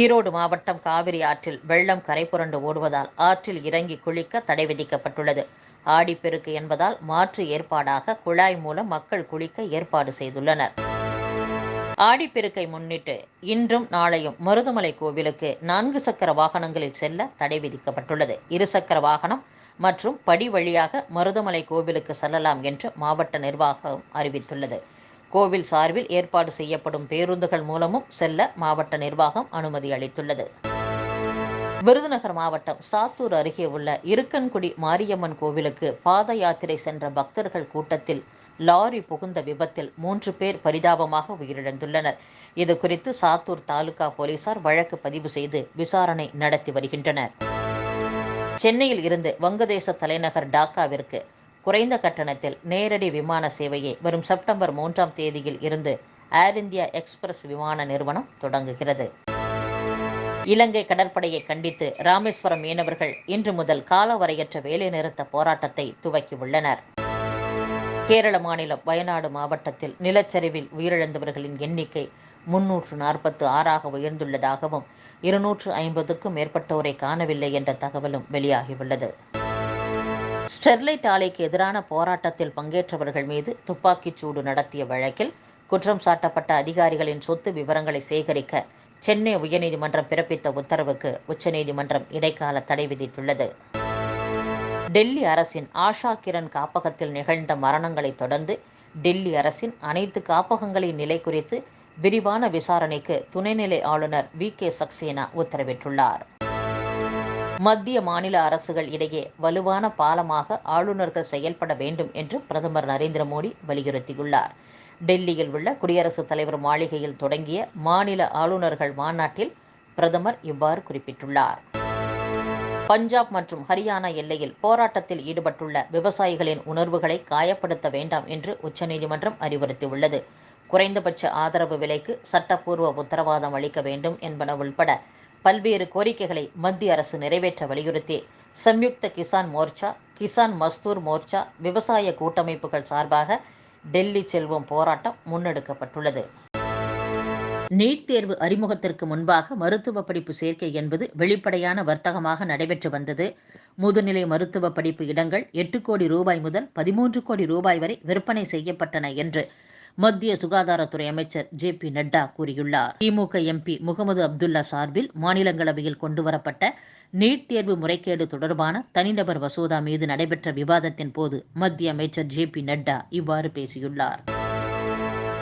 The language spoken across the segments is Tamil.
ஈரோடு மாவட்டம் காவிரி ஆற்றில் வெள்ளம் கரைபுரண்டு ஓடுவதால் ஆற்றில் இறங்கி குளிக்க தடை விதிக்கப்பட்டுள்ளது. ஆடிப்பெருக்கு என்பதால் மாற்று ஏற்பாடாக குழாய் மூலம் மக்கள் குளிக்க ஏற்பாடு செய்துள்ளனர். ஆடிப்பெருக்கை முன்னிட்டு இன்றும் நாளையும் மருதமலை கோவிலுக்கு நான்கு சக்கர வாகனங்களில் செல்ல தடை விதிக்கப்பட்டுள்ளது. இருசக்கர வாகனம் மற்றும் படி வழியாக மருதமலை கோவிலுக்கு செல்லலாம் என்று மாவட்ட நிர்வாகம் அறிவித்துள்ளது. கோவில் சார்பில் ஏற்பாடு செய்யப்படும் பேருந்துகள் மூலமும் செல்ல மாவட்ட நிர்வாகம் அனுமதி அளித்துள்ளது. விருதுநகர் மாவட்டம் சாத்தூர் அருகே உள்ள இருக்கன்குடி மாரியம்மன் கோவிலுக்கு பாத யாத்திரை சென்ற பக்தர்கள் கூட்டத்தில் லாரி புகுந்த விபத்தில் மூன்று பேர் பரிதாபமாக உயிரிழந்துள்ளனர். இது குறித்து சாத்தூர் தாலுகா போலீசார் வழக்கு பதிவு செய்து விசாரணை நடத்தி வருகின்றனர். சென்னையில் இருந்து வங்கதேச தலைநகர் டாக்காவிற்கு குறைந்த கட்டணத்தில் நேரடி விமான சேவையை வரும் செப்டம்பர் மூன்றாம் தேதியில் இருந்து ஏர் இந்தியா எக்ஸ்பிரஸ் விமான நிறுவனம் தொடங்குகிறது. இலங்கை கடற்படையை கண்டித்து ராமேஸ்வரம் மீனவர்கள் இன்று முதல் காலவரையற்ற வேலைநிறுத்த போராட்டத்தை துவக்கியுள்ளனர். கேரள மாநிலம் வயநாடு மாவட்டத்தில் நிலச்சரிவில் உயிரிழந்தவர்களின் எண்ணிக்கை முன்னூற்று நாற்பத்து ஆறாக உயர்ந்துள்ளதாகவும் இருநூற்று ஐம்பதுக்கும் மேற்பட்டோரை காணவில்லை என்ற தகவலும் வெளியாகியுள்ளது. ஸ்டெர்லைட் ஆலைக்கு எதிரான போராட்டத்தில் பங்கேற்றவர்கள் மீது துப்பாக்கிச் சூடு நடத்திய வழக்கில் குற்றம் சாட்டப்பட்ட அதிகாரிகளின் சொத்து விவரங்களை சேகரிக்க சென்னை உயர்நீதிமன்றம் பிறப்பித்த உத்தரவுக்கு உச்சநீதிமன்றம் இடைக்கால தடை விதித்துள்ளது. டெல்லி அரசின் ஆஷா கிரண் காப்பகத்தில் நிகழ்ந்த மரணங்களை தொடர்ந்து டெல்லி அரசின் அனைத்து காப்பகங்களின் நிலை குறித்து விரிவான விசாரணைக்கு துணைநிலை ஆளுநர் வி கே சக்சேனா உத்தரவிட்டுள்ளார். மத்திய மாநில அரசுகள் இடையே வலுவான பாலமாக ஆளுநர்கள் செயல்பட வேண்டும் என்று பிரதமர் நரேந்திர மோடி வலியுறுத்தியுள்ளார். டெல்லியில் உள்ள குடியரசுத் தலைவர் மாளிகையில் தொடங்கிய மாநில ஆளுநர்கள் மாநாட்டில் பிரதமர் இவ்வாறு குறிப்பிட்டுள்ளார். பஞ்சாப் மற்றும் ஹரியானா எல்லையில் போராட்டத்தில் ஈடுபட்டுள்ள விவசாயிகளின் உணர்வுகளை காயப்படுத்த வேண்டாம் என்று உச்சநீதிமன்றம் அறிவுறுத்தியுள்ளது. குறைந்தபட்ச ஆதரவு விலைக்கு சட்டப்பூர்வ உத்தரவாதம் அளிக்க வேண்டும் என்பன உள்பட பல்வேறு கோரிக்கைகளை மத்திய அரசு நிறைவேற்ற வலியுறுத்தி சம்யுக்த கிசான் மோர்ச்சா கிசான் மஸ்தூர் மோர்ச்சா விவசாய கூட்டமைப்புகள் சார்பாக டெல்லி செல்வோம் போராட்டம் முன்னெடுக்கப்பட்டுள்ளது. நீட் தேர்வு அறிமுகத்திற்கு முன்பாக மருத்துவ படிப்பு சேர்க்கை என்பது வெளிப்படையான வர்த்தகமாக நடைபெற்று வந்தது. முதுநிலை மருத்துவ படிப்பு இடங்கள் எட்டு கோடி ரூபாய் முதல் பதிமூன்று கோடி ரூபாய் வரை விற்பனை செய்யப்பட்டன என்று மத்திய சுகாதாரத்துறை அமைச்சர் ஜே பி நட்டா கூறியுள்ளார். திமுக எம்பி முகமது அப்துல்லா சார்பில் மாநிலங்களவையில் கொண்டுவரப்பட்ட நீட் தேர்வு முறைகேடு தொடர்பான தனிநபர் மசோதா மீது நடைபெற்ற விவாதத்தின் போது மத்திய அமைச்சர் ஜே பி நட்டா இவ்வாறு பேசியுள்ளார்.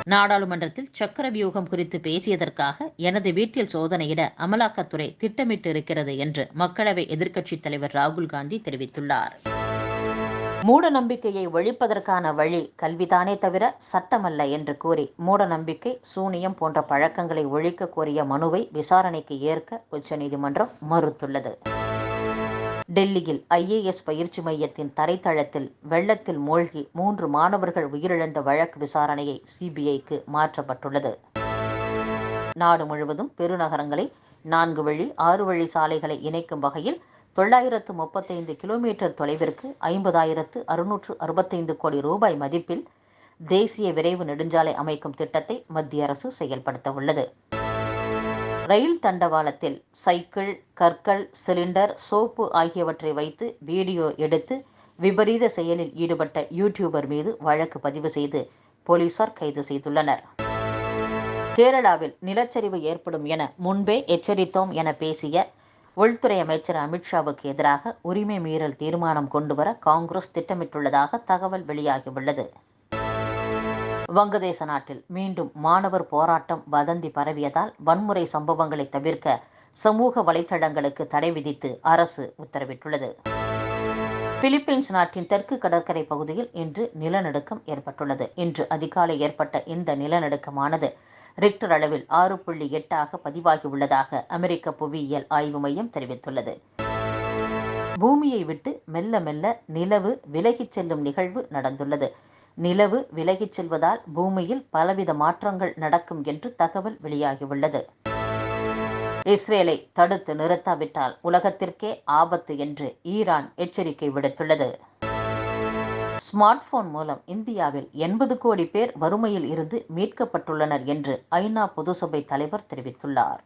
நாடாளுமன்றத்தில் சக்கர வியூகம் குறித்து பேசியதற்காக எனது வீட்டில் சோதனையிட அமலாக்கத்துறை திட்டமிட்டு இருக்கிறது என்று மக்களவை எதிர்க்கட்சித் தலைவர் ராகுல் காந்தி தெரிவித்துள்ளார். மூட நம்பிக்கையை ஒழிப்பதற்கான வழி கல்விதானே தவிர சட்டமல்ல என்று கூறி மூட நம்பிக்கை சூனியம் போன்ற பழக்கங்களை ஒழிக்க கோரிய மனுவை விசாரணைக்கு ஏற்க உச்சநீதிமன்றம் மறுத்துள்ளது. டெல்லியில் ஐஏஎஸ் பயிற்சி மையத்தின் தரைத்தளத்தில் வெள்ளத்தில் மூழ்கி மூன்று மாணவர்கள் உயிரிழந்த வழக்கு விசாரணையை சிபிஐக்கு மாற்றப்பட்டுள்ளது. நாடு முழுவதும் பெருநகரங்களை நான்கு வழி ஆறு வழி சாலைகளை இணைக்கும் வகையில் தொள்ளாயிரத்து முப்பத்தைந்து கிலோமீட்டர் தொலைவிற்கு ஐம்பதாயிரத்து அறுநூற்று அறுபத்தைந்து கோடி ரூபாய் மதிப்பில் தேசிய விரைவு நெடுஞ்சாலை அமைக்கும் திட்டத்தை மத்திய அரசு செயல்படுத்த உள்ளது ரயில் தண்டவாளத்தில் சைக்கிள் கற்கள் சிலிண்டர் சோப்பு ஆகியவற்றை வைத்து வீடியோ எடுத்து விபரீத செயலில் ஈடுபட்ட யூடியூபர் மீது வழக்கு பதிவு செய்து போலீசார் கைது செய்துள்ளனர். கேரளாவில் நிலச்சரிவு ஏற்படும் என முன்பே எச்சரித்தோம் என பேசிய உள்துறை அமைச்சர் அமித்ஷாவுக்கு எதிராக உரிமை மீறல் தீர்மானம் கொண்டுவர காங்கிரஸ் திட்டமிட்டுள்ளதாக தகவல் வெளியாகியுள்ளது. வங்கதேச நாட்டில் மீண்டும் மாணவர் போராட்டம் வதந்தி பரவியதால் வன்முறை சம்பவங்களை தவிர்க்க சமூக வலைதளங்களுக்கு தடை விதித்து அரசு உத்தரவிட்டுள்ளது. பிலிப்பைன்ஸ் நாட்டின் தெற்கு கடற்கரை பகுதியில் இன்று நிலநடுக்கம் ஏற்பட்டுள்ளது. இன்று அதிகாலை ஏற்பட்ட இந்த நிலநடுக்கமானது ரிக்டர் அளவில் ஆறு புள்ளி எட்டாக பதிவாகியுள்ளதாக அமெரிக்க புவியியல் ஆய்வு மையம் தெரிவித்துள்ளது. பூமியை விட்டு மெல்ல மெல்ல நிலவு விலகிச் செல்லும் நிகழ்வு நடந்துள்ளது. நிலவு விலகிச் செல்வதால் பூமியில் பலவித மாற்றங்கள் நடக்கும் என்று தகவல் வெளியாகியுள்ளது. இஸ்ரேலை தடுத்து நிறுத்தாவிட்டால் உலகத்திற்கே ஆபத்து என்று ஈரான் எச்சரிக்கை விடுத்துள்ளது. ஸ்மார்ட் போன் மூலம் இந்தியாவில் எண்பது கோடி பேர் வறுமையில் இருந்து மீட்கப்பட்டுள்ளனர் என்று ஐநா பொதுசபை தலைவர் தெரிவித்துள்ளார்.